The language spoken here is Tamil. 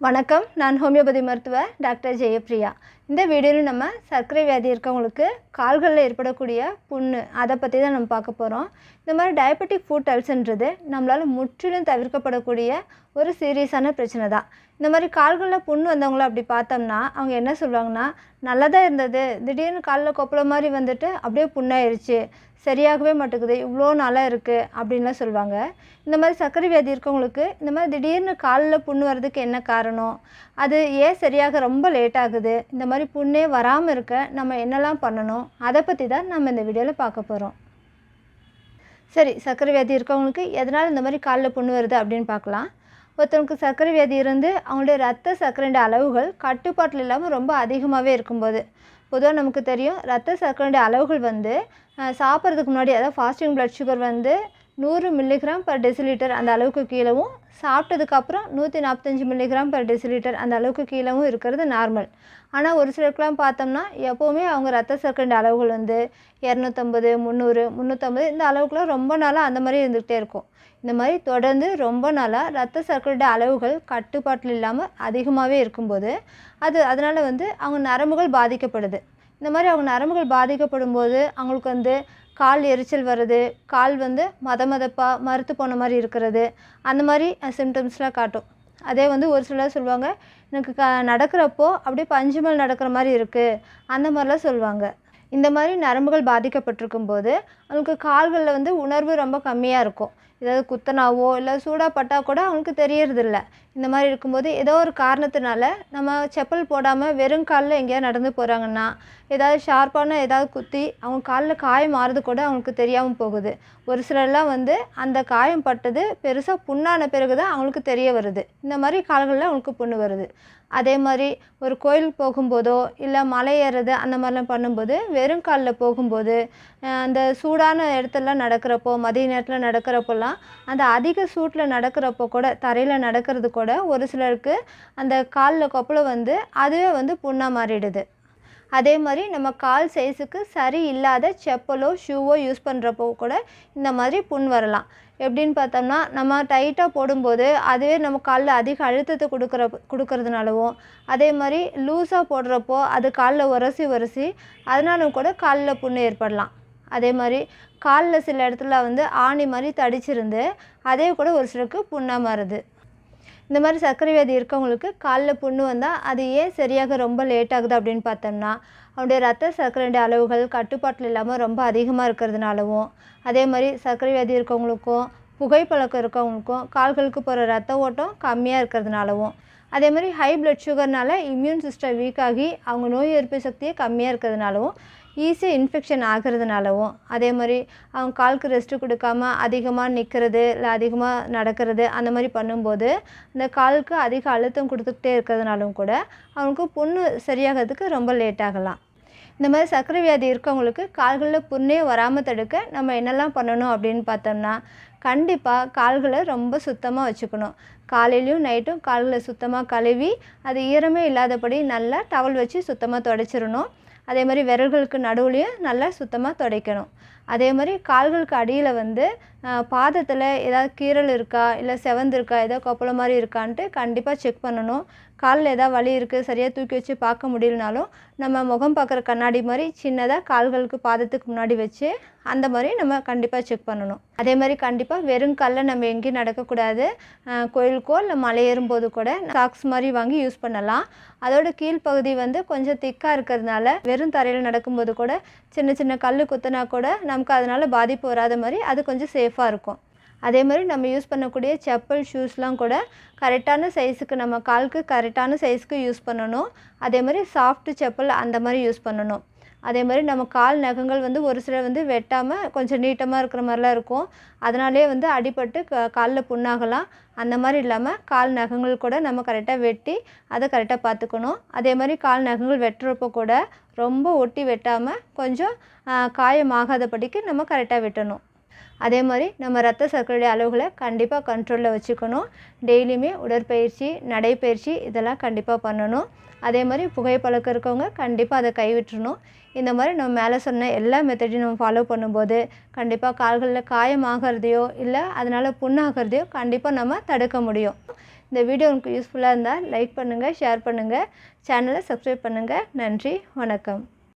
வணக்கம். நான் ஹோமியோபதி மருத்துவர் டாக்டர் ஜெயப்ரியா இந்த வீடியோவில் நம்ம சர்க்கரை வியாதி இருக்கவங்களுக்கு கால்களில் ஏற்படக்கூடிய புண்ணு அதை பற்றி தான் நம்ம பார்க்க போகிறோம் இந்த மாதிரி டயபெட்டிக் ஃபுட் அல்சன்றது நம்மளால் முற்றிலும் தவிர்க்கப்படக்கூடிய ஒரு சீரியஸான பிரச்சனை தான். இந்த மாதிரி கால்களில் புண்ணு வந்தவங்கள அப்படி பார்த்தோம்னா அவங்க என்ன சொல்லுவாங்கன்னா நல்லா தான் இருந்தது. திடீர்னு காலில் கொப்பள மாதிரி வந்துட்டு அப்படியே புண்ணாயிருச்சு. சரியாகவே மாட்டேங்குது. இவ்வளோ நாளாக இருக்குது அப்படின்லாம் சொல்லுவாங்க. இந்த மாதிரி சர்க்கரை வியாதி இருக்கவங்களுக்கு இந்த மாதிரி திடீர்னு காலில் புண்ணு வர்றதுக்கு என்ன காரணம்? அது ஏன் சரியாக ரொம்ப லேட் ஆகுது? இந்த மாதிரி புண்ணே வராமல் இருக்க நம்ம என்னெல்லாம் பண்ணணும்? அதை பற்றி தான் நம்ம இந்த வீடியோவில் பார்க்க போகிறோம் சரி சர்க்கரை வியாதி இருக்கவங்களுக்கு எதனால் இந்த மாதிரி காலில் புண்ணு வருது அப்படின்னு பார்க்கலாம். ஒருத்தவங்களுக்கு சர்க்கரை வியாதி இருந்து அவங்களுடைய ரத்த சர்க்கரையோட அளவுகள் கட்டுப்பாட்டில் இல்லாமல் ரொம்ப அதிகமாகவே இருக்கும்போது பொதுவாக நமக்கு தெரியும் ரத்த சர்க்கரையோட அளவுகள் வந்து சாப்பிட்றதுக்கு முன்னாடி அதாவது ஃபாஸ்டிங் ப்ளட் சுகர் வந்து நூறு மில்லிகிராம் பர் டெசிலிட்டர் அந்த அளவுக்கு கீழவும் சாப்பிட்டதுக்கப்புறம் நூற்றி நாற்பத்தஞ்சு மில்லிகிராம் பர் டெசிலிட்டர் அந்த அளவுக்கு கீழவும் இருக்கிறது நார்மல் ஆனால் ஒரு சிலருக்குலாம் பார்த்தோம்னா எப்போவுமே அவங்க ரத்த சர்க்கரை அளவுகள் வந்து இரநூத்தம்பது முந்நூறு முந்நூற்றம்பது இந்த அளவுக்குலாம் ரொம்ப நாளாக அந்த மாதிரி இருந்துக்கிட்டே இருக்கும். இந்த மாதிரி தொடர்ந்து ரொம்ப நாளாக ரத்த சர்க்கரையோட அளவுகள் கட்டுப்பாட்டில் இல்லாமல் அதிகமாகவே இருக்கும்போது அது அதனால் வந்து அவங்க நரம்புகள் பாதிக்கப்படுது. இந்த மாதிரி அவங்க நரம்புகள் பாதிக்கப்படும் போது அவங்களுக்கு வந்து கால் எரிச்சல் வருது கால் வந்து மத மதப்பாக மறுத்து போன மாதிரி இருக்கிறது அந்த மாதிரி சிம்டம்ஸ்லாம் காட்டும். அதே வந்து ஒரு சிலர் சொல்லுவாங்க எனக்கு க நடக்கிறப்போ அப்படியே பஞ்சு மேல் நடக்கிற மாதிரி இருக்குது அந்த மாதிரிலாம் சொல்லுவாங்க. இந்த மாதிரி நரம்புகள் பாதிக்கப்பட்டிருக்கும் போது அவங்களுக்கு கால்களில் வந்து உணர்வு ரொம்ப கம்மியாக இருக்கும். ஏதாவது குத்தனாவோ இல்லை சூடாக பட்டால் கூட அவங்களுக்கு தெரியறதில்ல. இந்த மாதிரி இருக்கும்போது ஏதோ ஒரு காரணத்தினால நம்ம செப்பல் போடாமல் வெறும் காலில் எங்கேயாவது நடந்து போகிறாங்கன்னா ஏதாவது ஷார்ப்பான ஏதாவது குத்தி அவங்க காலில் காயம் மாறுறது கூட அவங்களுக்கு தெரியாமல் போகுது. ஒரு சிலர்லாம் வந்து அந்த காயம் பட்டது பெருசாக புண்ணான பிறகு தான் அவங்களுக்கு தெரிய வருது. இந்த மாதிரி கால்களில் அவங்களுக்கு புண்ணு வருது. அதே மாதிரி ஒரு கோயிலுக்கு போகும்போதோ இல்லை மலை ஏறுறது அந்த மாதிரிலாம் பண்ணும்போது வெறும் காலில் போகும்போது அந்த சூடான இடத்துலலாம் நடக்கிறப்போ மதிய நேரத்தில் நடக்கிறப்போலாம் அந்த அதிக சூட்டில் நடக்கிறப்போ கூட தரையில் நடக்கிறது கூட ஒரு சிலருக்கு அந்த காலில் கொப்பளம் வந்து அதுவே வந்து புண்ணாக மாறிடுது. அதே மாதிரி நம்ம கால் சைஸுக்கு சரி இல்லாத செப்பலோ ஷூவோ யூஸ் பண்ணுறப்போ கூட இந்த மாதிரி புண் வரலாம். எப்படின்னு பார்த்தோம்னா நம்ம டைட்டாக போடும்போது அதுவே நம்ம காலில் அதிக அழுத்தத்தை கொடுக்குற கொடுக்கறதுனாலவும் அதே மாதிரி லூஸாக போடுறப்போ அது காலில் உரசி உரசி அதனாலும் கூட காலில் புண்ணு ஏற்படலாம். அதே மாதிரி காலில் சில இடத்துல வந்து ஆணி மாதிரி தடிச்சிருந்து அதே கூட ஒரு சிலருக்கு புண்ணாக மாறுது. இந்த மாதிரி சர்க்கரை வியாதி இருக்கவங்களுக்கு காலில் புண்ணு வந்தால் அது ஏன் சரியாக ரொம்ப லேட் ஆகுது அப்படின்னு பார்த்தோம்னா அவனுடைய ரத்த சர்க்கரையுடைய அளவுகள் கட்டுப்பாட்டில் இல்லாமல் ரொம்ப அதிகமாக இருக்கிறதுனாலவும் அதே மாதிரி சர்க்கரை வியாதி இருக்கவங்களுக்கும் புகைப்பழக்கம் இருக்கவங்களுக்கும் கால்களுக்கு போகிற ரத்த ஓட்டம் கம்மியாக இருக்கிறதுனாலவும் அதே மாதிரி ஹை பிளட் சுகர்னால இம்யூன் சிஸ்டம் வீக் ஆகி அவங்க நோய் எதிர்ப்பு சக்தியே கம்மியாக இருக்கிறதுனாலவும் ஈஸியாக இன்ஃபெக்ஷன் ஆகிறதுனாலவும் அதே மாதிரி அவங்க காலுக்கு ரெஸ்ட்டு கொடுக்காம அதிகமாக நிற்கிறது இல்லை அதிகமாக நடக்கிறது அந்த மாதிரி பண்ணும்போது இந்த காலுக்கு அதிக அழுத்தம் கொடுத்துக்கிட்டே இருக்கிறதுனாலும் கூட அவங்களுக்கு புண்ணு சரியாகிறதுக்கு ரொம்ப லேட் ஆகலாம். இந்த மாதிரி சர்க்கரை வியாதி இருக்கவங்களுக்கு கால்களில் புண்ணே வராமல் தடுக்க நம்ம என்னெல்லாம் பண்ணணும் அப்படின்னு பார்த்தோம்னா கண்டிப்பாக கால்களை ரொம்ப சுத்தமாக வச்சுக்கணும். காலையிலையும் நைட்டும் கால்களை சுத்தமாக கழுவி அது ஈரமே இல்லாதபடி நல்லா டவல் வச்சு சுத்தமாக தொடச்சிடணும். அதே மாதிரி விரல்களுக்கு நடுவுலையும் நல்லா சுத்தமாக துடைக்கணும். அதே மாதிரி கால்களுக்கு அடியில் வந்து பாதத்தில் ஏதாவது கீறல் இருக்கா? இல்லை செவந்து இருக்கா? ஏதாவது கொப்பளம் மாதிரி இருக்கான்ட்டு கண்டிப்பாக செக் பண்ணணும். காலில் ஏதாவது வலி இருக்குது சரியாக தூக்கி வச்சு பார்க்க முடியலனாலும் நம்ம முகம் பார்க்குற கண்ணாடி மாதிரி சின்னதாக கால்களுக்கு பாதத்துக்கு முன்னாடி வச்சு அந்த மாதிரி நம்ம கண்டிப்பாக செக் பண்ணணும். அதே மாதிரி கண்டிப்பாக வெறும் காலில் நம்ம எங்கேயும் நடக்கக்கூடாது. கோயிலுக்கோ இல்லை மலை ஏறும்போது கூட சாக்ஸ் மாதிரி வாங்கி யூஸ் பண்ணலாம். அதோட கீழ்ப்பகுதி வந்து கொஞ்சம் திக்காக இருக்கிறதுனால வெறும் தரையில் நடக்கும்போது கூட சின்ன சின்ன கல் குத்துனா கூட நம்ம நமக்கு அதனால் பாதிப்பு வராத மாதிரி அது கொஞ்சம் சேஃபாக இருக்கும். அதே மாதிரி நம்ம யூஸ் பண்ணக்கூடிய செப்பல் ஷூஸ்லாம் கூட கரெக்டான சைஸுக்கு நம்ம காலுக்கு கரெக்டான சைஸுக்கு யூஸ் பண்ணணும். அதே மாதிரி சாஃப்ட் செப்பல் அந்த மாதிரி யூஸ் பண்ணணும். அதே மாதிரி நம்ம கால் நகங்கள் வந்து ஒரு சிலர் வந்து வெட்டாமல் கொஞ்சம் நீட்டமாக இருக்கிற மாதிரிலாம் இருக்கும். அதனாலே வந்து அடிபட்டு க காலில் புண்ணாகலாம். அந்த மாதிரி இல்லாமல் கால் நகங்கள் கூட நம்ம கரெக்டாக வெட்டி அதை கரெக்டாக பார்த்துக்கணும். அதே மாதிரி கால் நகங்கள் வெட்டுறப்போ கூட ரொம்ப ஒட்டி வெட்டாமல் கொஞ்சம் காயமாகாதபடிக்கு நம்ம கரெக்டாக வெட்டணும். அதே மாதிரி நம்ம ரத்த சர்க்கரையுடைய அளவுகளை கண்டிப்பாக கண்ட்ரோலில் வச்சுக்கணும். டெய்லியுமே உடற்பயிற்சி நடைப்பயிற்சி இதெல்லாம் கண்டிப்பாக பண்ணணும். அதே மாதிரி புகைப்பழக்கம் இருக்கவங்க கண்டிப்பாக அதை கைவிட்டுறணும். இந்த மாதிரி நம்ம மேலே சொன்ன எல்லா மெத்தடையும் நம்ம ஃபாலோ பண்ணும்போது கண்டிப்பாக கால்களில் காயமாகிறதையோ இல்லை அதனால் புண்ணாகிறதையோ கண்டிப்பாக நம்ம தடுக்க முடியும். இந்த வீடியோ உங்களுக்கு யூஸ்ஃபுல்லாக இருந்தால் லைக் பண்ணுங்கள் ஷேர் பண்ணுங்கள் சேனலை சப்ஸ்கிரைப் பண்ணுங்கள் நன்றி வணக்கம்.